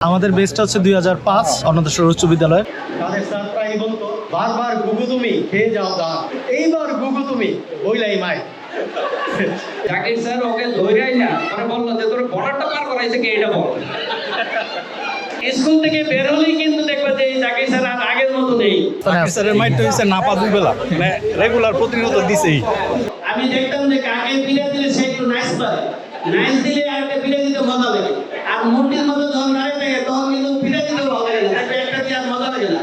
আমাদের বেসটা হচ্ছে দুই হাজার পাঁচ অন্নদাশ্বর উচ্চ বিদ্যালয়। তাদের স্যার প্রায় বলতো বারবার গুগু তুমি খেয়ে যাও দা এইবার গুগু তুমি বইলাই মাই। জাকির স্যার ওকে ধৈরাই না মানে বলল যে তোর বর্ডারটা পার করাইছে কে এটা বল। স্কুল থেকে বের হলেই কিন্তু দেখবে যে জাকির স্যার আর আগের মতো নেই। স্যারের মাইন্ডটা হচ্ছে নাপা দুই বেলা। মানে রেগুলার প্রতিনিয়ত দিছেই। আমি দেখতাম যে কাকে দিলে সে একটু নাইস পারে নাইস দিলে আর একটা পিড়ে দিতে মজা লাগে। আর মূর্তির মতো যখন দাঁড়িয়ে থাকে তখন কিন্তু পিড়ে দিতে ভালো লাগে না তাকে একটা দিয়ে আর মজা লাগে না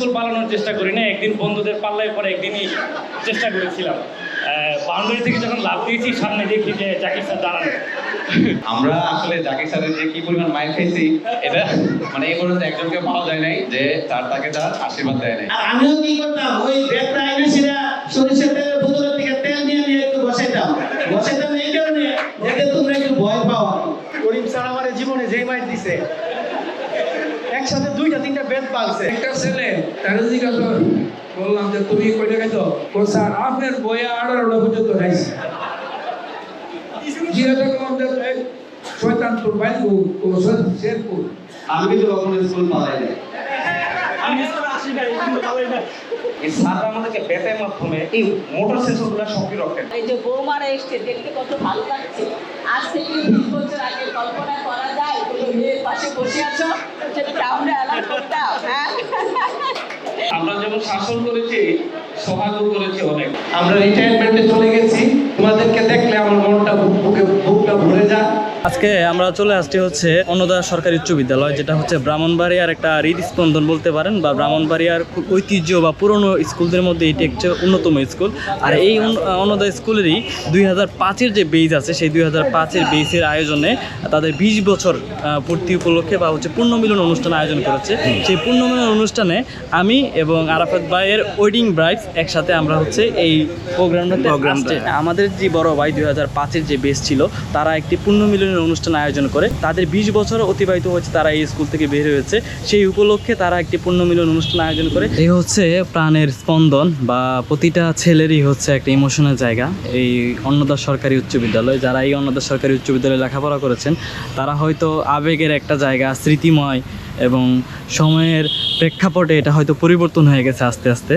আমি পালানোর চেষ্টা করি না একদিন বন্ধুদের পাল্লায় পরে একদিনই চেষ্টা করেছিলাম। বাউন্ডারি থেকে যখন লাভ দিয়েছি সামনে দেখি যে জাকির স্যার দাঁড়ানো। আমরা আসলে জাকির স্যারের যে কি পরিমাণ মাইল খাইছি এটা মানে এই পর্যন্ত একজনকে পাওয়া যায় নাই যে তার তাকে তার আশীর্বাদ দেয় নাই। আর আমিও কি করতাম? ওই ব্যাগটা আইনে সেটা সরিষার তেলের বোতলের থেকে তেল নিয়ে নিয়ে একটু বসাইতাম। বসাইতাম এই কারণে যাতে তোমরা একটু ভয় পাও আর কি। করিম স্যার আমার জীবনে যেই মাইট দিছে একসাথে দুইটা পালছে। একটা ছেলে তারা জিজ্ঞাসা বললাম যে তুমি কয়টা খাইছো? ও স্যার আপনার বইয়ে আঠারোটা পর্যন্ত খাইছি জিজ্ঞাসা করলাম যে শয়তান তোর বাইক ও শেরপুর আমি কিন্তু কখনো স্কুল পালাই নাই। এই স্যাররা আমাদেরকে ব্যাটের মাধ্যমে এই মোটর সেন্সরগুলো সক্রিয় রাখেন এই যে বৌমারা এসছে দেখতে কত ভালো লাগছে। আজ থেকে বিশ বছর আগে কল্পনা করা যায় কোনো মেয়ের পাশে বসে আছো সেটাকে আমরা অ্যালাউ করতাম হ্যাঁ? আমরা যেমন শাসন করেছি সহায়তা করেছি অনেক। আমরা রিটায়ারমেন্টে চলে গেছি। তোমাদেরকে দেখলে আমার মনটা বুকে বুকটা ভরে যায়। আজকে আমরা চলে আসছি হচ্ছে অন্নদা সরকারি উচ্চ বিদ্যালয় যেটা হচ্ছে ব্রাহ্মণবাড়িয়ার একটা হৃদস্পন্দন বলতে পারেন বা ব্রাহ্মণবাড়িয়ার ঐতিহ্য বা পুরনো স্কুলদের মধ্যে এটি একটি অন্যতম স্কুল। আর এই অন- অন্নদা স্কুলেরই দুই হাজার পাঁচের যে বেজ আছে সেই দুই হাজার পাঁচের বেজের আয়োজনে তাদের বিশ বছর পূর্তি উপলক্ষে বা হচ্ছে পূর্ণমিলন অনুষ্ঠান আয়োজন করেছে। সেই পূর্ণমিলন অনুষ্ঠানে আমি এবং আরাফাত ভাইয়ের ওয়েডিং ব্রাইডস একসাথে আমরা হচ্ছে এই প্রোগ্রামটাতে। আমাদের যে বড় ভাই দুই হাজার পাঁচের যে বেস ছিল তারা একটি পূর্ণ মিলনের অনুষ্ঠান আয়োজন করে। তাদের বিশ বছর অতিবাহিত হচ্ছে তারা এই স্কুল থেকে বের হয়েছে। সেই উপলক্ষে তারা একটি পূর্ণমিলন অনুষ্ঠান আয়োজন করে। এই হচ্ছে প্রাণের স্পন্দন বা প্রতিটা ছেলেরই হচ্ছে একটা ইমোশনের জায়গা। এই অন্নদা সরকারি উচ্চ বিদ্যালয়, যারা এই অন্নদা সরকারি উচ্চ বিদ্যালয়ে লেখাপড়া করেছেন, তারা হয়তো আবেগের একটা জায়গা, স্মৃতিময় এবং সময়ের প্রেক্ষাপটে এটা হয়তো পরিবর্তন হয়ে গেছে আস্তে আস্তে।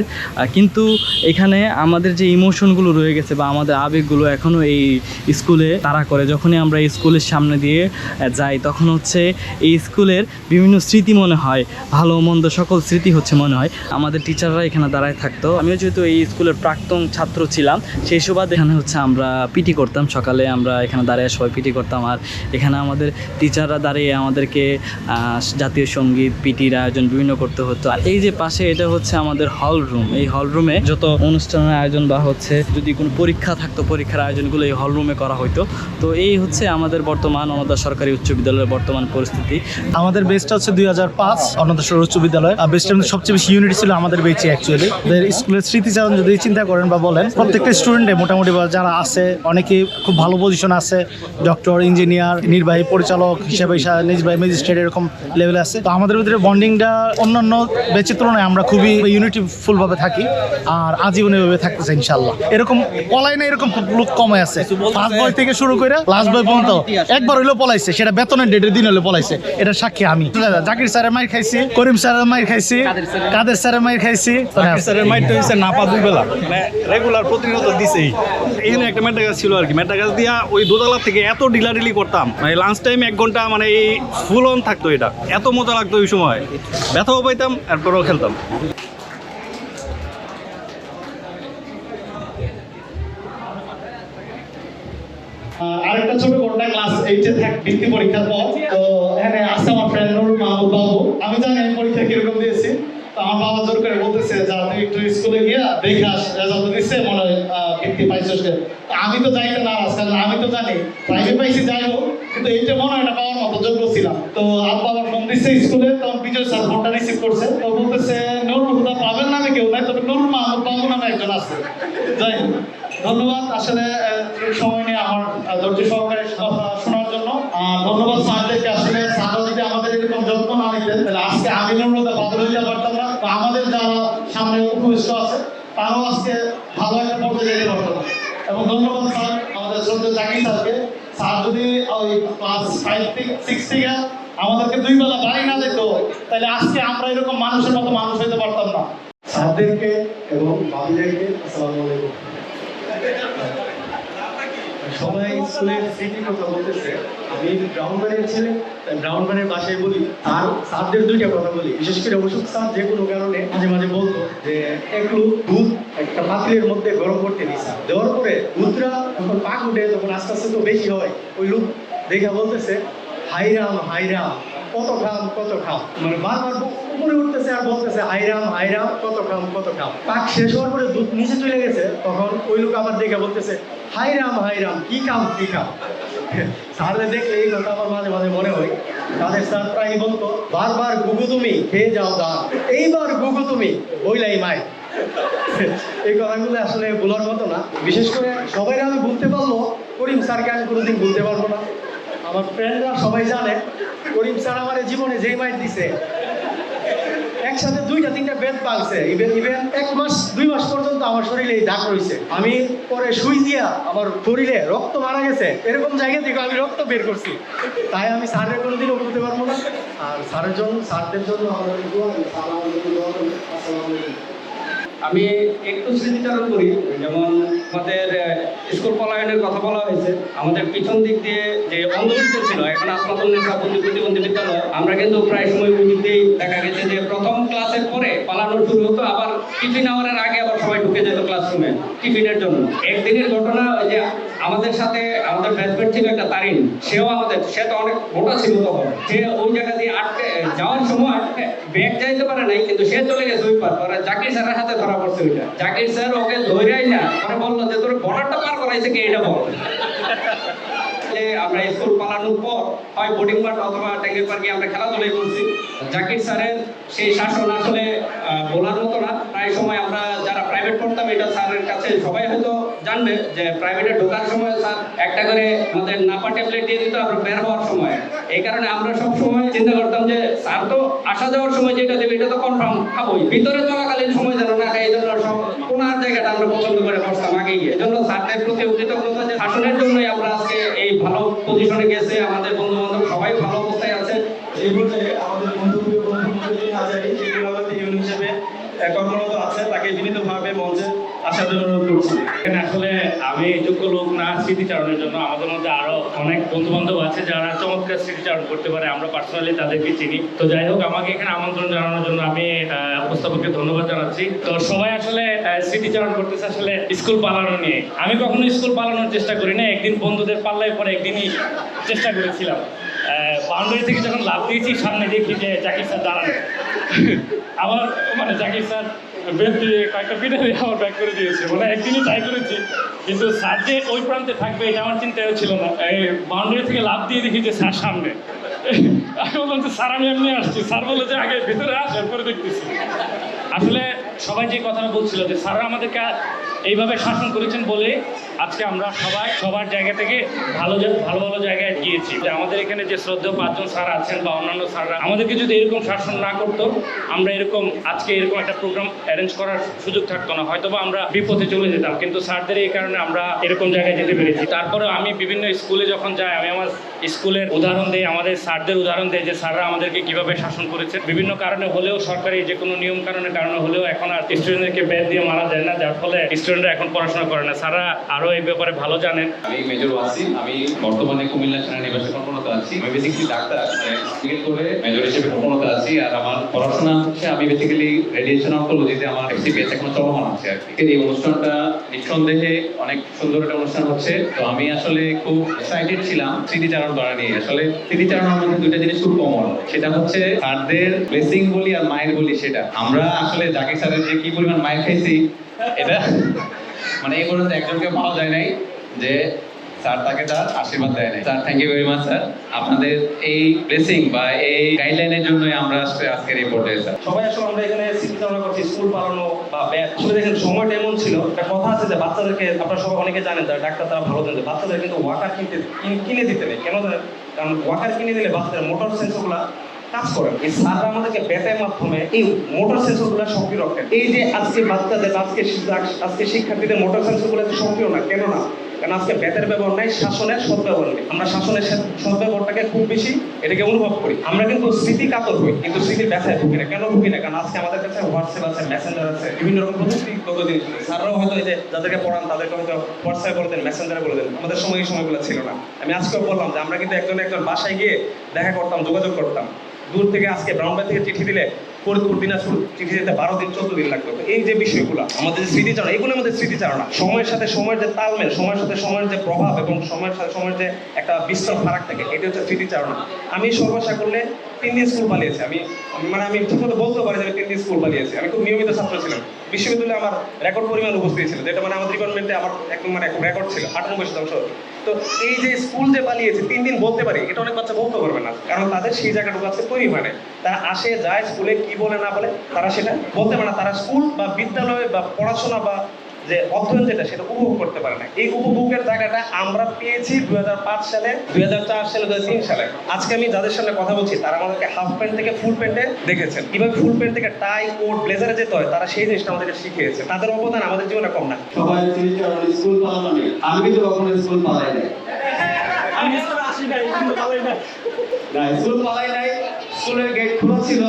কিন্তু এখানে আমাদের যে ইমোশনগুলো রয়ে গেছে বা আমাদের আবেগগুলো এখনও এই স্কুলে তারা করে, যখনই আমরা এই স্কুলের সামনে দিয়ে যাই, তখন হচ্ছে এই স্কুলের বিভিন্ন স্মৃতি মনে হয়, ভালো মন্দ সকল স্মৃতি হচ্ছে মনে হয়। আমাদের টিচাররা এখানে দাঁড়ায় থাকতো। আমিও যেহেতু এই স্কুলের প্রাক্তন ছাত্র ছিলাম, সেই সুবাদে এখানে হচ্ছে আমরা পিটি করতাম। সকালে আমরা এখানে দাঁড়িয়ে সবাই পিটি করতাম। আর এখানে আমাদের টিচাররা দাঁড়িয়ে আমাদেরকে জাতীয় সংগীত পিটির আয়োজন বিভিন্ন করতে হতো। আর এই যে পাশে এটা হচ্ছে আমাদের হল রুম এই হল রুমে যত অনুষ্ঠানের আয়োজন বা হচ্ছে যদি কোনো পরীক্ষা থাকতো, পরীক্ষার আয়োজনগুলো এই হল রুমে করা হতো তো এই হচ্ছে আমাদের বর্তমান অনদা সরকারি উচ্চ বিদ্যালয়ের বর্তমান পরিস্থিতি। আমাদের বেসটা হচ্ছে দুই হাজার পাঁচ অন্নদাশ্বর উচ্চ বিদ্যালয়। আর বেসটার সবচেয়ে বেশি ইউনিট ছিল আমাদের বেচে অ্যাকচুয়ালি স্কুলের স্মৃতিচারণ যদি চিন্তা করেন বা বলেন, প্রত্যেকটা স্টুডেন্টে মোটামুটি যারা আছে, অনেকেই খুব ভালো পজিশন আছে। ডক্টর ইঞ্জিনিয়ার নির্বাহী পরিচালক হিসেবে নির্বাহী ম্যাজিস্ট্রেট এরকম লেভেল আছে। তো আমাদের ভিতরে বন্ডিংটা অন্যান্য বেচের তুলনায় আমরা খুবই ইউনিটিফুল ভাবে থাকি আর আজীবন এভাবে থাকতেছে ইনশাল্লাহ এরকম পলাই না এরকম লোক কমে আছে। ফার্স্ট বয় থেকে শুরু করে লাস্ট বয় পর্যন্ত একবার হইলেও পলাইছে সেটা বেতনের ডেটের দিন হলে পলাইছে এটা সাক্ষী আমি। জাকির স্যারের মাইর খাইছি করিম স্যারের মাইর খাইছি কাদের স্যারের মাইর খাইছি। স্যারের মাইন্ডটা হচ্ছে নাপা দুই বেলা রেগুলার প্রতিনিয়ত দিছেই। এখানে একটা মেটা গাছ ছিল আর কি। মেটা গাছ দিয়া ওই দোতলা থেকে এত ডিলাডিলি করতাম। মানে লাঞ্চ টাইম এক ঘণ্টা মানে এই ফুল অন থাকতো এটা। এত মজা লাগতো ওই সময়। ব্যথাও পাইতাম, এরপরেও খেলতাম। আরেকটা ক্লাস এইটে থাক বৃত্তি পরীক্ষার পর। তো এখানে আসছে আমার ফ্রেন্ড নুরুল বাবু। আমি জানি আমি পরীক্ষা কীরকম দিয়েছি। তো আমার বাবা জোর করে বলতেছে, যা, তুই একটু স্কুলে গিয়া দেখে আস রেজাল্ট দিচ্ছে মনে হয় বৃত্তি পাইছিস আমি তো যাইতে না আমি তো জানি প্রাইভেট পাইছি, যাই হোক। কিন্তু যে মনে হয় না পাওয়ার মতো যোগ্য ছিলাম। তো আব্বা আবার ফোন দিচ্ছে স্কুলে, তখন বিজয় স্যার ফোনটা রিসিভ করছে। তো বলতেছে, নুরুল হুদা পাবেন নামে কেউ নাই তবে নুরুল মাহমুদ বাবু নামে একজন আছে। যাই ধন্যবাদ। আসলে সময় নিয়ে আমার ধৈর্য সহকারে কথা শোনার জন্য আর ধন্যবাদ স্যারদেরকে আসলে স্যাররা যদি আমাদের এরকম যত্ন না নিতেন তাহলে আজকে আমি নম্রতা বাদল হয়ে যেতে পারতাম না তো আমাদের যারা সামনে উপবিষ্ট আছে তারাও আজকে ভালো একটা পর্যায়ে যেতে পারতো না এবং ধন্যবাদ স্যার আমাদের শ্রদ্ধা জাকির স্যারকে স্যার যদি ওই ক্লাস ফাইভ থেকে সিক্স আমাদেরকে দুই বেলা বাড়ি না দিত, তাহলে আজকে আমরা এরকম মানুষের মতো মানুষ হইতে পারতাম না। স্যারদেরকে এবং সবাই সিটি কথা বলতেছে। আমি ব্রাউন বাড়ির ছেলে, তাই ব্রাউন বাড়ির বাসায় বলি আর স্যারদের দুইটা কথা বলি। বিশেষ করে অশোক স্যার যে কোনো কারণে মাঝে মাঝে বলতো যে, একটু দুধ, একটা পাতিলের মধ্যে গরম করতে দিস। দেওয়ার পরে দুধটা যখন পাক উঠে, তখন আস্তে আস্তে তো বেশি হয়। ওই লোক দেখে বলতেছে হাইরাম হাইরাম কত খাম কত খাম মানে বারবার উপরে উঠতেছে আর বলতেছে হাইরাম হাইরাম কত খাম কত খাম পাক শেষ হওয়ার পরে দুধ নিচে চলে গেছে, তখন ওই লোক আবার দেখে বলতেছে, হাইরাম হাইরাম, কি খাম কি খাম স্যারদের দেখলে এই কথা আমার মাঝে মাঝে মনে হয়। তাদের স্যার প্রায় বলতো, বারবার গুগু তুমি, খেয়ে যাও দান এইবার গুগু তুমি, বইলাই মাই। এই কথাগুলো আসলে বলার মতো না। বিশেষ করে সবাই আমি বলতে পারল করিম স্যারকে আমি কোনোদিন বলতে পারব না। আমার ফ্রেন্ডরা সবাই জানে, করিম স্যার আমার জীবনে যেই মাইট দিছে, একসাথে দুইটা, তিনটা বেদ পালছে। ইভেন ইভেন এক মাস, দুই মাস পর্যন্ত আমার শরীরে এই দাগ রয়েছে আমি পরে সুই দিয়া আমার শরীরে রক্ত মারা গেছে। এরকম জায়গা থেকে আমি রক্ত বের করছি। তাই আমি স্যারের কোনোদিনও বলতে পারব না। আর স্যারের জন্য, স্যারদের জন্য আমাদের আমি একটু স্মৃতিচারণ করি, যেমন আমাদের স্কুল পলায়নের কথা বলা হয়েছে। আমাদের পিছন দিক দিয়ে যে অন্ধবিত্ত ছিল, এখন আসমাতুল নেশা প্রতিবন্ধী বিদ্যালয়, আমরা কিন্তু প্রায় সময় বুঝিতেই দেখা গেছে যে প্রথম ক্লাসের পরে পালানো শুরু হতো, আবার টিফিন আওয়ারের আগে আবার সবাই ঢুকে যেত ক্লাসরুমে টিফিনের জন্য। একদিনের ঘটনা যে আমাদের সাথে আমাদের ব্যাচমেট ছিল একটা তারিন, সেও আমাদের, সে তো অনেক মোটা ছিল তখন। সে ওই জায়গা দিয়ে আটকে, যাওয়ার সময় ব্যাগ যাইতে পারে নাই, কিন্তু সে চলে গেছে ওই পার। পরে জাকির স্যারের হাতে ধরা পড়ছে ওইটা। জাকির স্যার ওকে ধরেই না, পরে বলল যে, তোর বর্ডারটা পার করাইছে কি? এটা বল। আমরা স্কুল পালানোর পর, হয় বোর্ডিং পার্ক অথবা পার্কে আমরা খেলাধুলাই করছি জাকির স্যারের সেই শাসন আসলে বলার মতো না। প্রায় সময় আমরা প্রাইভেট পড়তাম এটা স্যারের কাছে সবাই হয়তো জানবে যে প্রাইভেটে ঢোকার সময় স্যার একটা করে আমাদের নাপা ট্যাবলেট দিয়ে দিত আমরা বের হওয়ার সময়। এই কারণে আমরা সব সময় চিন্তা করতাম যে স্যার তো আসা যাওয়ার সময় যেটা দেবে, এটা তো কনফার্ম খাবোই। ভিতরে চলাকালীন সময় যেন না খাই, এই জন্য কোনার জায়গাটা আমরা পছন্দ করে বসতাম আগে গিয়ে জন্য স্যারদের প্রতি কৃতজ্ঞতা যে শাসনের জন্যই আমরা আজকে এই ভালো পজিশনে গেছে। আমাদের বন্ধু বান্ধব সবাই ভালো অবস্থায় আছে। এই পর্যায়ে আমাদের বন্ধুপ্রিয় বন্ধু মন্ডলী হাজারি সেগুলো আমাদের ইউন হিসেবে আহ, কর্মরত আছে তাকে বিনীতভাবে মঞ্চে অনুরোধ করছি। আসলে আমি যোগ্য লোক না স্মৃতিচারণের জন্য, আমাদের মধ্যে আরও অনেক বন্ধু বান্ধব আছে যারা চমৎকার স্মৃতিচারণ করতে পারে, আমরা পার্সোনালি তাদেরকে চিনি। তো যাই হোক, আমাকে এখানে আমন্ত্রণ জানানোর জন্য আমি উপস্থাপককে ধন্যবাদ জানাচ্ছি। তো সবাই আসলে স্মৃতিচারণ করতেছে আসলে স্কুল পালানো নিয়ে। আমি কখনো স্কুল পালানোর চেষ্টা করি না একদিন বন্ধুদের পাল্লায় পরে একদিনই চেষ্টা করেছিলাম। বাউন্ডারি থেকে যখন লাভ দিয়েছি, সামনে দেখি যে জাকির স্যার দাঁড়ানো। আবার মানে জাকির স্যার বেদ দিয়ে কয়েকটা পিঠে দিয়ে আমার ব্যাক করে দিয়েছে। মানে একদিনই ট্রাই করেছি। কিন্তু স্যার যে ওই প্রান্তে থাকবে, এটা আমার চিন্তাও ছিল না। এই বাউন্ডারি থেকে লাভ দিয়ে দেখি যে স্যার সামনে। আমি বললাম যে স্যার আমি এমনি আসছি। স্যার বলে যে, আগে ভিতরে আস, এরপরে দেখতেছি। আসলে সবাই যে কথাটা বলছিল যে স্যাররা আমাদেরকে এইভাবে শাসন করেছেন বলে আজকে আমরা সবাই সবার জায়গা থেকে ভালো ভালো ভালো জায়গায় গিয়েছি। আমাদের এখানে যে শ্রদ্ধেয় পাঁচজন স্যার আছেন বা অন্যান্য স্যাররা, আমাদেরকে যদি এরকম শাসন না করতো, আমরা এরকম আজকে এরকম একটা প্রোগ্রাম অ্যারেঞ্জ করার সুযোগ থাকতো না। হয়তো আমরা বিপথে চলে যেতাম, কিন্তু স্যারদের এই কারণে আমরা এরকম জায়গায় যেতে পেরেছি। তারপরে আমি বিভিন্ন স্কুলে যখন যাই, আমি আমার স্কুলের উদাহরণ দিই, আমাদের স্যারদের উদাহরণ দিই যে স্যাররা আমাদেরকে কীভাবে শাসন করেছে বিভিন্ন কারণে হলেও সরকারি যে কোনো নিয়ম কারণের কারণে হলেও এখন আর স্টুডেন্টদেরকে ব্যাদ দিয়ে মারা যায় না, যার ফলে স্টুডেন্টরা এখন পড়াশোনা করে না। স্যাররা আরও এই ব্যাপারে ভালো জানেন। আমি মেজর ওয়াসিম, আমি বর্তমানে কুমিল্লা সেনানিবাসে কর্মরত আছি। আমি বেসিক্যালি ডাক্তার করে মেজর হিসেবে কর্মরত আছি আর আমার পড়াশোনা হচ্ছে, আমি বেসিক্যালি রেডিয়েশন অনকোলজিতে আমার এফসিপিএস এখন চলমান আছে আর কি। এই অনুষ্ঠানটা নিঃসন্দেহে অনেক সুন্দর একটা অনুষ্ঠান হচ্ছে। তো আমি আসলে খুব এক্সাইটেড ছিলাম স্মৃতিচারণ করা নিয়ে। আসলে স্মৃতিচারণের মধ্যে দুইটা জিনিস খুব কমন সেটা হচ্ছে স্যারদের ব্লেসিং বলি আর মায়ের বলি সেটা। আমরা আসলে জাকির স্যারের যে কি পরিমাণ মায়ের খাইছি, এটা মানে এই পর্যন্ত একজনকে পাওয়া যায় নাই যে স্যার তাকে তার আশীর্বাদ দেয় নাই। Sir thank you very much sir আপনাদের এই ব্লেসিং বা এই গাইডলাইনের জন্যই আমরা আসলে আজকের এই পর্যায়ে স্যার সবাই আসলে আমরা এখানে চিন্তা ভাবনা করছি স্কুল পালানো বা ব্যাচ আসলে দেখেন, সময়টা এমন ছিল, একটা কথা আছে যে বাচ্চাদেরকে, আপনারা সবাই অনেকে জানেন, যারা ডাক্তার, তারা ভালো জানেন বাচ্চাদের কিন্তু ওয়াকার কিনতে কিনে দিতে নেই। কেন কারণ ওয়াকার কিনে দিলে বাচ্চাদের মোটর সেন্সরগুলো কাজ করে, এই স্যাররা আমাদেরকে ব্যাটের মাধ্যমে এই মোটর সেন্সরগুলো সক্রিয় রাখেন এই যে আজকে বাচ্চাদের, আজকে আজকে শিক্ষার্থীদের মোটর সেন্সরগুলো এত সক্রিয় না, কেন না? কারণ আজকে বেতের ব্যবহার নাই, শাসনের সদ্ব্যবহার নেই। আমরা শাসনের সদ্ব্যবহারটাকে খুব বেশি এটাকে অনুভব করি। আমরা কিন্তু স্মৃতি কাতর হই, কিন্তু স্মৃতির ব্যথায় ভুগি না। কেন ভুগি না? কারণ আজকে আমাদের কাছে হোয়াটসঅ্যাপ আছে মেসেঞ্জার আছে, বিভিন্ন রকম প্রযুক্তিগত জিনিস। স্যাররাও হয়তো এই যে যাদেরকে পড়ান, তাদেরকে হয়তো হোয়াটসঅ্যাপে বলে দেন মেসেঞ্জারে বলে দেন। আমাদের সময় এই সময়গুলো ছিল না। আমি আজকেও বললাম যে আমরা কিন্তু একজন একজন বাসায় গিয়ে দেখা করতাম, যোগাযোগ করতাম। দূর থেকে আজকে ব্রাউনবাই থেকে চিঠি দিলে ফরিদপুর, দিনাজপুর চিঠি দিতে বারো দিন, চোদ্দ দিন লাগতো তো এই যে বিষয়গুলো, আমাদের যে স্মৃতিচারণা, এগুলো আমাদের স্মৃতিচারণা। সময়ের সাথে সময়ের যে তালমেল, সময়ের সাথে সময়ের যে প্রভাব এবং সময়ের সাথে সময়ের যে একটা বিস্তর ফারাক থাকে এটা হচ্ছে স্মৃতিচারণা। আমি সর্বশা করলে তিন দিন স্কুল পালিয়েছি আমি। আমি- মানে আমি ঠিক মতো বলতে পারি যে আমি তিন দিন স্কুল পালিয়েছি। আমি খুব নিয়মিত ছাত্র ছিলাম। বিশ্ববিদ্যালয়ে আমার রেকর্ড পরিমাণ উপস্থিত ছিল। যেটা মানে আমাদের ডিপার্টমেন্টে আমার একদম মানে রেকর্ড ছিল, আটানব্বই শতাংশ। তো এই যে স্কুল যে পালিয়েছে, তিন দিন বলতে পারি, এটা অনেক বাচ্চা বলতে পারবে না। কারণ তাদের সেই জায়গাটুকু আছে তৈরি হয় না তারা আসে, যায় স্কুলে কি বলে, না বলে, তারা সেটা বলতে পারে না। তারা স্কুল বা বিদ্যালয়ে বা পড়াশোনা বা যে অধ্যয়ন যেটা সেটা উপভোগ করতে পারে না। এই উপভোগের জায়গাটা আমরা পেয়েছি দুই হাজার পাঁচ সালে দুই হাজার চার সালে দুই সালে। আজকে আমি যাদের সামনে কথা বলছি তারা আমাদেরকে হাফ প্যান্ট থেকে ফুল প্যান্টে দেখেছেন। কীভাবে ফুল প্যান্ট থেকে টাই কোট ব্লেজারে যেতে হয় তারা সেই জিনিসটা আমাদেরকে শিখিয়েছে। তাদের অবদান আমাদের জীবনে কম না। সবাই স্কুল আমি কিন্তু কখনো স্কুল পালাই নাই। আমি স্কুলে আসি নাই না স্কুল পালাই নাই স্কুলের গেট খোলা ছিল।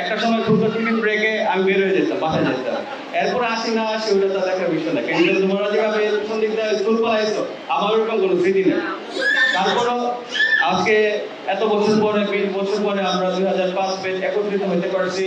একটা সময় দুটো টিফিন ব্রেকে আমি বের হয়ে যেতাম, বাসায় যেতাম। এরপর আসি না আসি, ওটা তো একটা বিষয় না। কিন্তু তোমরা যেভাবে দিক দিয়ে স্কুল পালাইছো, আমার ওরকম কোনো স্মৃতি নেই। তারপরও আজকে এত বছর পরে, বিশ বছর পরে আমরা দুই হাজার পাঁচ বেশ একত্রিত হতে পারছি।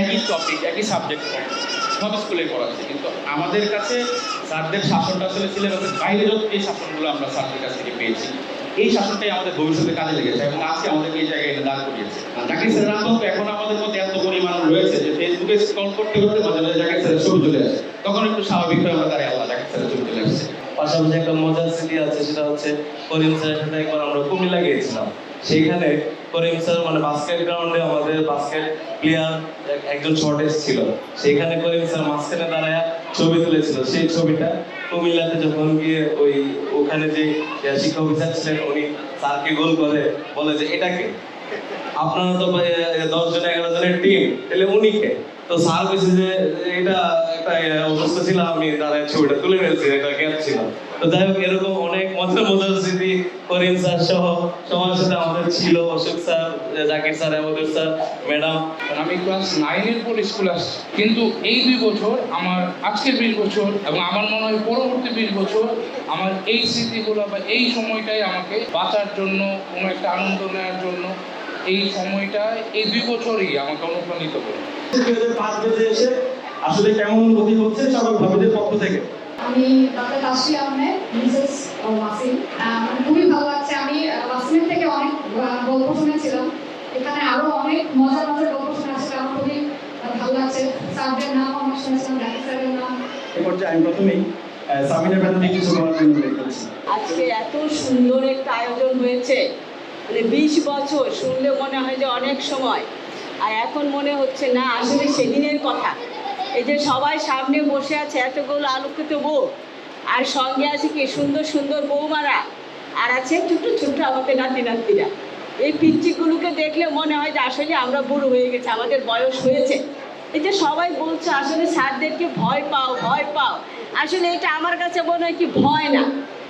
একই টপিক একই সাবজেক্ট সব স্কুলে পড়াচ্ছে, কিন্তু আমাদের কাছে স্যারদের শাসনটা আসলে সিলেবাসের বাইরে যত এই শাসনগুলো আমরা স্যারদের কাছ থেকে পেয়েছি, এই শাসনটাই আমাদের ভবিষ্যতে কাজে লেগেছে এবং আজকে আমাদেরকে এই জায়গায় এনে দাঁড় করিয়েছে। জাকির স্যার রামবাবু এখন আমাদের মধ্যে এত পরিমাণ রয়েছে যে ফেসবুকে স্ক্রল করতে করতে মাঝে মাঝে জাকির স্যারের ছবি চলে আসে। তখন একটু স্বাভাবিক হয়ে আমরা দাঁড়িয়ে আল্লাহ জাকির স্যারের ছবি চলে আসছে পাশাপাশি একটা মজার স্মৃতি আছে, সেটা হচ্ছে করিম স্যারের সাথে একবার আমরা কুমিল্লা গিয়েছিলাম। সেইখানে করিম স্যার মানে বাস্কেট গ্রাউন্ডে আমাদের বাস্কেট প্লেয়ার একজন শর্টেজ ছিল। সেইখানে করিম স্যার মাঝখানে দাঁড়ায় ছবি তুলেছিল। সেই ছবিটা কুমিল্লাতে যখন গিয়ে ওই, ওখানে যে শিক্ষা অফিসার ছিলেন, উনি স্যারকে গোল করে বলে যে এটাকে আপনারা তো দশ জন, এগারো জনের টিম তাহলে উনি কে? তো স্যার বলছে যে, এটা একটা অবস্থা ছিল আমি তারা ছবিটা তুলে ফেলছি, একটা গ্যাপ ছিল। যাই হোক এরকম অনেক মজার মজার স্মৃতি করিম স্যার সহ সবার সাথে আমাদের ছিল অশোক স্যার জাকির স্যার আমাদের স্যার ম্যাডাম। আমি ক্লাস নাইনের পর স্কুল আসছি কিন্তু এই দুই বছর আমার আজকের বিশ বছর এবং আমার মনে হয় পরবর্তী বিশ বছর আমার এই স্মৃতিগুলো বা এই সময়টাই আমাকে বাঁচার জন্য কোনো একটা আনন্দ নেওয়ার জন্য এই সময়টা এই দুই বছরই আমাকে অনুপ্রাণিত করে। পাঁচ বেজে এসে আসলে কেমন অনুভূতি হচ্ছে? সকল ভাবিদের পক্ষ থেকে। আমি ডক্টর কাশি আহমেদ মিসেস ওয়াসিম মানে খুবই ভালো লাগছে। আমি ওয়াসিমের থেকে অনেক গল্প শুনেছিলাম। এখানে আরও অনেক মজার মজার গল্প শোনাচ্ছে আমার খুবই ভালো লাগছে। স্যারদের নাম আমরা শুনেছিলাম স্যারের নাম। এ পর্যায়ে আমি প্রথমেই সামিনের ব্যাপারে কিছু বলার জন্য আজকে এত সুন্দর একটা আয়োজন হয়েছে। মানে বিশ বছর শুনলে মনে হয় যে অনেক সময়। আর এখন মনে হচ্ছে না আসলে সেদিনের কথা। এই যে সবাই সামনে বসে আছে, এতগুলো আলোকিত বউ। আর সঙ্গে আছে কি সুন্দর সুন্দর বৌমারা। আর আছে ছোট্ট ছোট্ট আমাদের নাতি নাতিরা এই পিচ্চিগুলোকে দেখলে মনে হয় যে আসলে আমরা বুড়ো হয়ে গেছে, আমাদের বয়স হয়েছে। এই যে সবাই বলছে, আসলে স্যারদেরকে ভয় পাও ভয় পাও। আসলে এটা আমার কাছে মনে হয় কি ভয় না,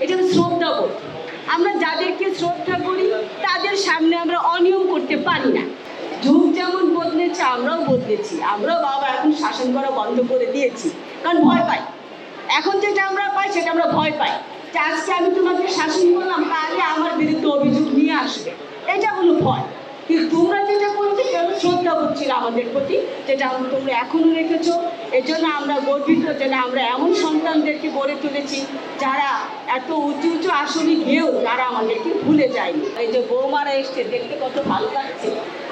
এটা শ্রদ্ধা বোধ। আমরা যাদেরকে শ্রদ্ধা করি, তাদের সামনে আমরা অনিয়ম করতে পারি না। যুগ যেমন বদলেছে, আমরাও বদলেছি। আমরাও বাবা এখন শাসন করা বন্ধ করে দিয়েছি। কারণ ভয় পাই। এখন যেটা আমরা পাই, সেটা আমরা ভয় পাই। যে আজকে আমি তোমাকে শাসন করলাম তাহলে আমার বিরুদ্ধে অভিযোগ নিয়ে আসবে। এটা হলো ভয়। কিন্তু তোমরা যেটা করছ কেন শ্রদ্ধা করছিল আমাদের প্রতি, যেটা তোমরা এখনও রেখেছ। এর জন্য আমরা গর্বিত যেন আমরা এমন সন্তানদেরকে গড়ে তুলেছি, যারা এত উঁচু উঁচু আসনে গিয়েও তারা আমাদেরকে ভুলে যায়নি। এই যে বৌমারা এসছে, দেখতে কত ভালো লাগছে।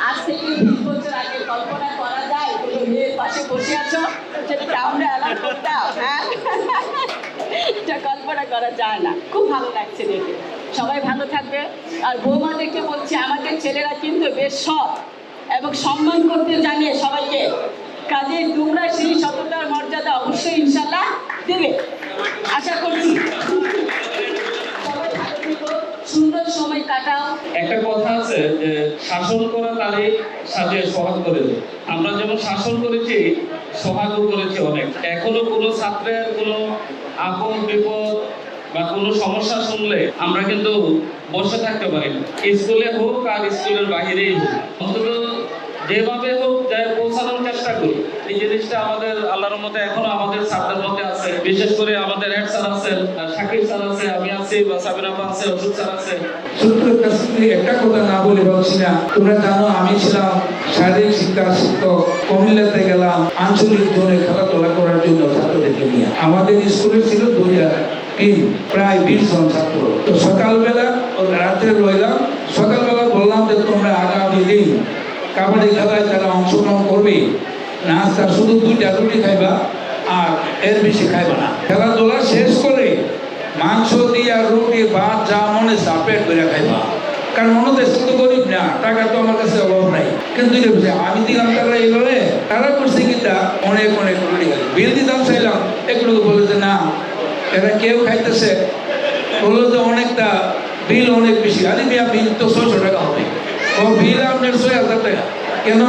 আজ থেকে বছর আগে কল্পনা করা যায় মেয়ের পাশে বসে আছো সেটাকে আমরা অ্যালাউ করতাম হ্যাঁ? এটা কল্পনা করা যায় না। খুব ভালো লাগছে দেখে। সবাই ভালো থাকবে। আর বৌমাদেরকে বলছি আমাদের ছেলেরা কিন্তু বেশ সৎ এবং সম্মান করতে জানিয়ে সবাইকে। কাজে তোমরা সেই সততার মর্যাদা অবশ্যই ইনশাল্লাহ দেবে। আশা করছি। সুন্দর সময় কাটাও। একটা কথা আছে যে, শাসন করা তালে সাথে সহাগ করে। আমরা যেমন শাসন করেছি সহাগও করেছি অনেক। এখনও কোনো ছাত্রের কোনো আপদ বিপদ বা কোনো সমস্যা শুনলে আমরা কিন্তু বসে থাকতে পারি স্কুলে হোক আর স্কুলের বাহিরেই হোক। অন্তত যেভাবে হোক, যাই পৌঁছানোর চেষ্টা করি এই জিনিসটা আমাদের আল্লাহর মধ্যে এখনও আমাদের ছাত্রের মধ্যে আছে। বিশেষ করে আমাদের হেড স্যার আছেন শাকিব স্যার আছে, আমি আছি, বা সাবিনা আপা আছে অশোক স্যার আছে। একটা কথা না বলে না। তোমরা জানো, আমি ছিলাম শারীরিক শিক্ষা শিক্ষক গেলাম আঞ্চলিক জোনে খেলাধুলা করার জন্য নিয়ে। আমাদের স্কুলে ছিল দুই তিন প্রায় বিশ জন ছাত্র। তো সকালবেলা ও রাত্রে রইলাম। সকালবেলা বললাম যে, তোমরা আগামী দিন কাবাডি খেলায় তারা অংশগ্রহণ করবে। নাস্তা শুধু দুইটা রুটি খাইবা আর এর বেশি খাইবা না। খেলাধুলা শেষ করে মাংস দিয়া রুটি, ভাত, যা মনে চা পেট করে খাইবা। কারণ দেশ তো গরিব না, টাকা তো আমার কাছে অভাব নাই। কিন্তু আমি দিলাম টাকা এইভাবে, তারা করছে কিনা অনেক অনেক রুটি বিল দিতাম, চাইলাম এগুলো বলে যে না, এরা কেউ খাইতেছে। বলল যে অনেকটা বিল অনেক বেশি। আরে বিল তো ছয়শো টাকা হবে। ও বিল আপনার ছয় হাজার কেন?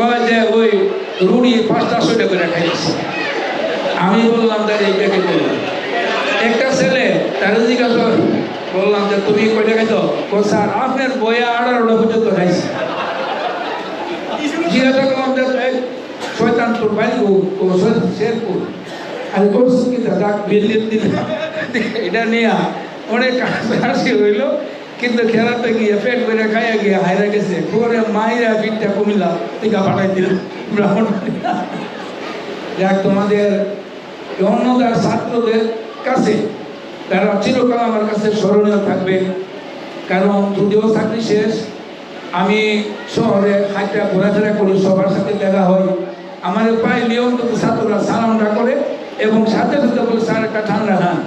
ওই যে ওই রুটি পাঁচটা ছয়টা করে খাইতেছে। আমি বললাম তাহলে এইটাকে একটা ছেলে তার জিজ্ঞাসা বললাম যে, তুমি কয়টা খাইতো ও স্যার আপনার বইয়ে আঠারোটা পর্যন্ত খাইছি। জিজ্ঞাসা করলাম যে, এই শয়তানপুর বাড়ি ও কি দাদা এটা নিয়ে অনেক হাসি হইল। কিন্তু খেলাতে গিয়ে পেট করে খাইয়া গিয়ে হাইরা গেছে। পরে মাইরা পিঠটা কমিলা টিকা পাঠাই দিল ব্রাহ্মণ যাক, তোমাদের অন্যদার ছাত্রদের কাছে, তারা চিরকাল আমার কাছে স্মরণীয় থাকবে। কারণ যদিও চাকরি শেষ, আমি শহরে হাইটা ঘোরাফেরা করি সবার সাথে দেখা হয়। আমার প্রায় নিয়মিত ছাত্ররা সালামটা করে এবং সাথে সাথে বলে, স্যার, একটা ঠান্ডা খান।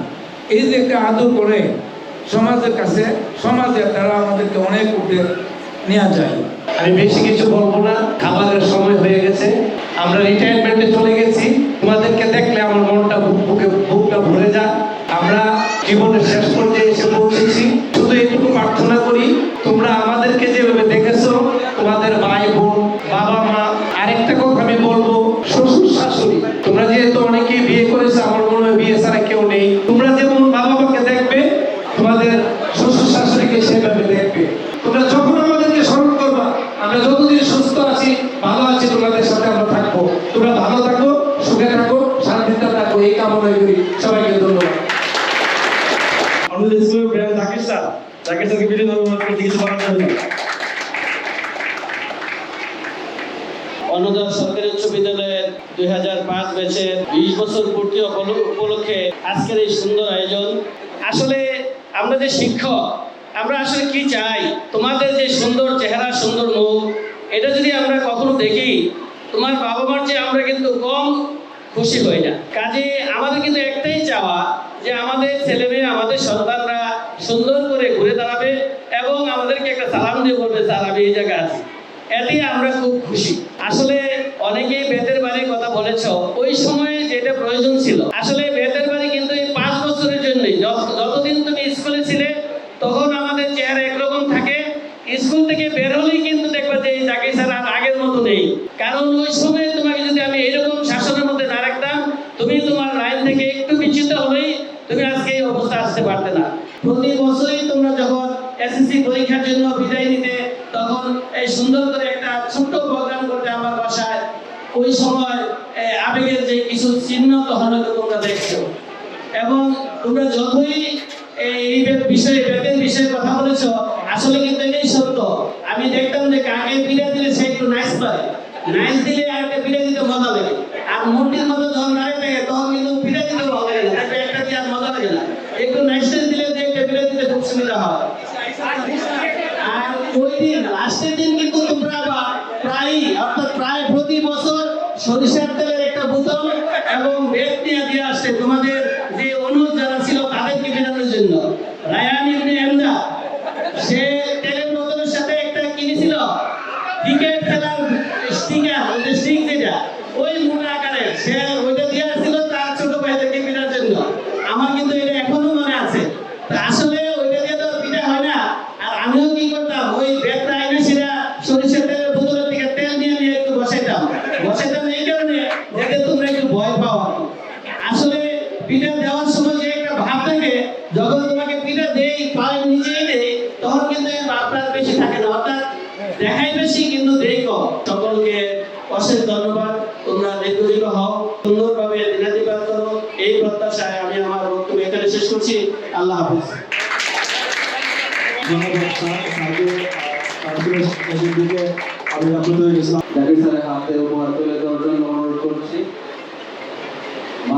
এই যে একটা আদর করে সমাজের কাছে, সমাজে তারা আমাদেরকে অনেক উঠে নেওয়া যায়। আমি বেশি কিছু বলব না, খাবারের সময় হয়ে গেছে। আমরা রিটায়ারমেন্টে চলে গেছি। তোমাদেরকে দেখলে আমাদের স্কুলের ব্র্যান্ড জাকির স্যার। জাকির স্যারকে বিভিন্ন অনুরোধ করতে কিছু বলার জন্য। অন্নদান সরকারি উচ্চ বিদ্যালয়ের দুই হাজার পাঁচ ব্যাচের বিশ বছর পূর্তি উপলক্ষে আজকের এই সুন্দর আয়োজন। আসলে আমরা যে শিক্ষক, আমরা আসলে কি চাই? তোমাদের যে সুন্দর চেহারা, সুন্দর মুখ, এটা যদি আমরা কখনো দেখি, তোমার বাবা মার চেয়ে আমরা কিন্তু কম খুশি হই না। কাজে আমাদের কিন্তু একটাই চাওয়া যে আমাদের ছেলে মেয়ে আমাদের সন্তানরা সুন্দর করে ঘুরে দাঁড়াবে এবং আমাদেরকে একটা সালাম দিয়ে বলবে, স্যার, আমি এই জায়গায় আছি। এতে আমরা খুব খুশি। আসলে অনেকেই বেতের বাড়ির কথা বলেছ। ওই সময়ে যেটা প্রয়োজন ছিল, আসলে বেতের বাড়ি কিন্তু এই পাঁচ বছরের জন্যই যত- যতদিন তুমি স্কুলে ছিলে তখন আমাদের চেহারা একরকম থাকে স্কুল থেকে বের হলেই কিন্তু দেখবে যে এই চাকরি ছাড়া আর আগের মতো নেই কারণ ওই সময় তোমাকে যদি আমি এরকম শাসনের মধ্যে না রাখতাম তুমি তোমার লাইন থেকে একটু বিচ্যুত হলেই তুমি আজকে এই অবস্থা আসতে পারতে না প্রতি বছরই তোমরা যখন এসএসসি পরীক্ষার জন্য বিদায় নিতে তখন এই সুন্দর করে একটা ছোট্ট প্রোগ্রাম করতে আমার বাসায় ওই সময় আবেগের যে কিছু চিহ্ন তখন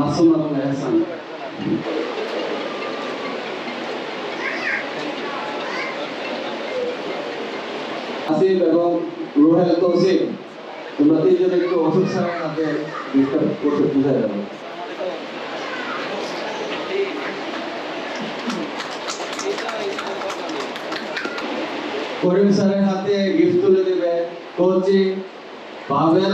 মাসুম আবুল এহসান আসিফ এবং রুহেল তৌসিফ। তোমরা তিনজন একটু অসুখ ছাড়া তাকে ডিস্টার্ব করতে বোঝা যাবে। করিম স্যারের হাতে গিফট তুলে দেবে। কোচি। পাবেল